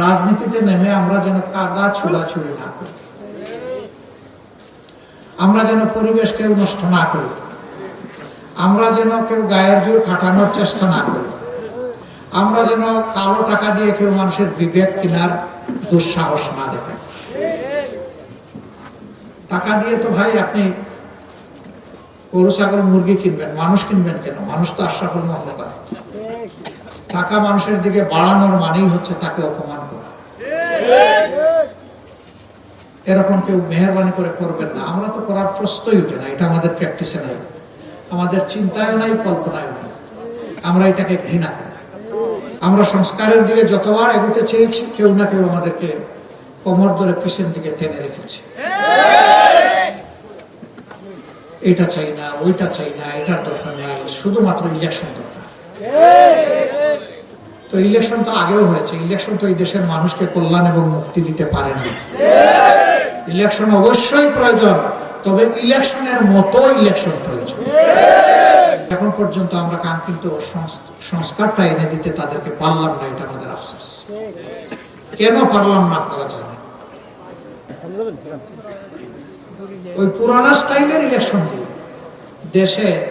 রাজনীতিতে নেমে আমরা যেন কাদা ছুড়াছুড়ি না করি। আমরা যেন পরিবেশকে নষ্ট না করি। আমরা যেন কেউ গায়ের জোর খাটানোর চেষ্টা না করি। আমরা যেন কালো টাকা দিয়ে কেউ মানুষের বিবেক কেনার দুঃসাহস না দেখাই। টাকা দিয়ে তো ভাই আপনি গরু, ছাগল, মুরগি কিনবেন, মানুষ কিনবেন কেন? মানুষ তো আশরাফুল মহলকার টাকা মানুষের দিকে বাড়ানোর মানেই হচ্ছে তাকে অপমান করা। এরকম কেউ মেহরবানি করে করবেন না। আমরা তো করার প্রশ্নই উঠে না, এটা আমাদের প্র্যাকটিসে নাই। আমাদের চিন্তায় নাই কল্পনায় নাই। আমরা এটাকে ঘৃণা করি। আমরা সংস্কারের দিকে যতবার এগোতে চেয়েছি, কেউ না কেউ আমাদেরকে কোমর ধরে পিছন দিকে টেনে রেখেছে। এটা চাই না, ওইটা চাই না, এটার দরকার নাই, শুধুমাত্র ইলেকশন দরকার। তো ইলেকশন তো আগেও হয়েছে। ইলেকশন তো এই দেশের মানুষকে কল্যাণ এবং মুক্তি দিতে পারে না। ইলেকশন অবশ্যই প্রয়োজন, তবে ইলেকশনের মতো ইলেকশন প্রয়োজন। এখন পর্যন্ত আমরা কাঙ্ক্ষিত সংস- সংস্কারটা এনে দিতে তাদেরকে পারলাম না, এটা আমাদের আফসোস। কেন পারলাম না আপনারা জানেন? ওই পুরানা স্টাইলের ইলেকশন দিয়ে দেশে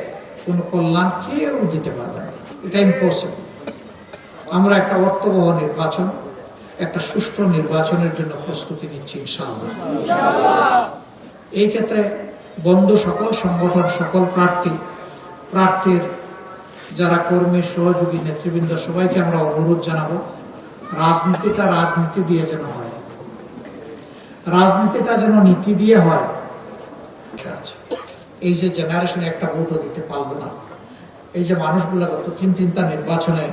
কোনো কল্যাণ কেউ দিতে পারবে না। এটা ইম্পসিবল আমরা একটা অর্থবহ নির্বাচন, একটা সুষ্ঠু নির্বাচনের জন্য প্রস্তুতি নিচ্ছি ইনশাআল্লাহ। এই ক্ষেত্রে বন্ধু সকল, সংগঠন সকল, প্রার্থী, প্রার্থীর যারা কর্মী, সহযোগী, নেতৃবৃন্দ, সবাইকে আমরা অনুরোধ জানাব, রাজনীতিটা রাজনীতি দিয়ে যেন হয়। রাজনীতিটা যেন নীতি দিয়ে হয়। এই যে জেনারেশনে একটা ভোটও দিতে পারল না। এই যে মানুষগুলো গত তিন তিনটা নির্বাচনে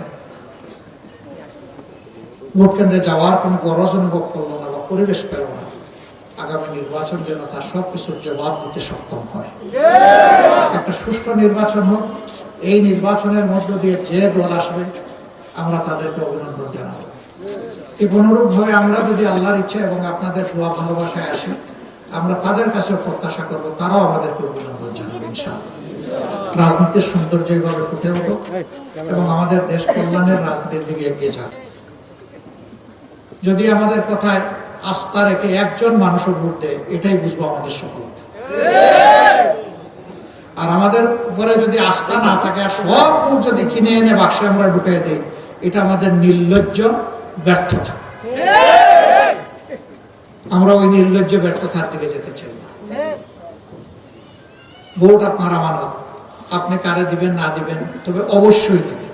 ভোট কেন্দ্রে যাওয়ার কোনো গরজ অনুভব করল না বা পরিবেশ পেল না। আগামী নির্বাচন যেন তার সব কিছুর জবাব দিতে সক্ষম হয়। একটা সুষ্ঠু নির্বাচন হোক, এই নির্বাচনের মধ্য দিয়ে যে দল আসবে, আমরা তাদেরকে অভিনন্দন জানাব। অনুরূপভাবে আমরা যদি আল্লাহর ইচ্ছা এবং আপনাদের দোয়া ভালোবাসায় আসি, আমরা তাদের কাছে প্রত্যাশা করব, তারাও আমাদেরকে অভিনন্দন জানাবে, ইনশাআল্লাহ। রাজনীতির সৌন্দর্য এইভাবে ফুটে উঠুক এবং আমাদের দেশ কল্যাণের রাজনীতির দিকে এগিয়ে যাক। যদি আমাদের কথায় আস্থা রেখে একজন মানুষও ভোট দেয়, এটাই বুঝব আমাদের সফলতা। আর আমাদের উপরে যদি আস্থা না থাকে, আর সব ভোট যদি কিনে এনে বাক্সে আমরা ঢুকিয়ে দিই, এটা আমাদের নির্লজ্জ ব্যর্থতা। আমরা ওই নির্লজ্জ ব্যর্থতার দিকে যেতে চাই না। ভোট আপনার আমানত। আপনি কারে দিবেন, না দিবেন, তবে অবশ্যই দিবেন।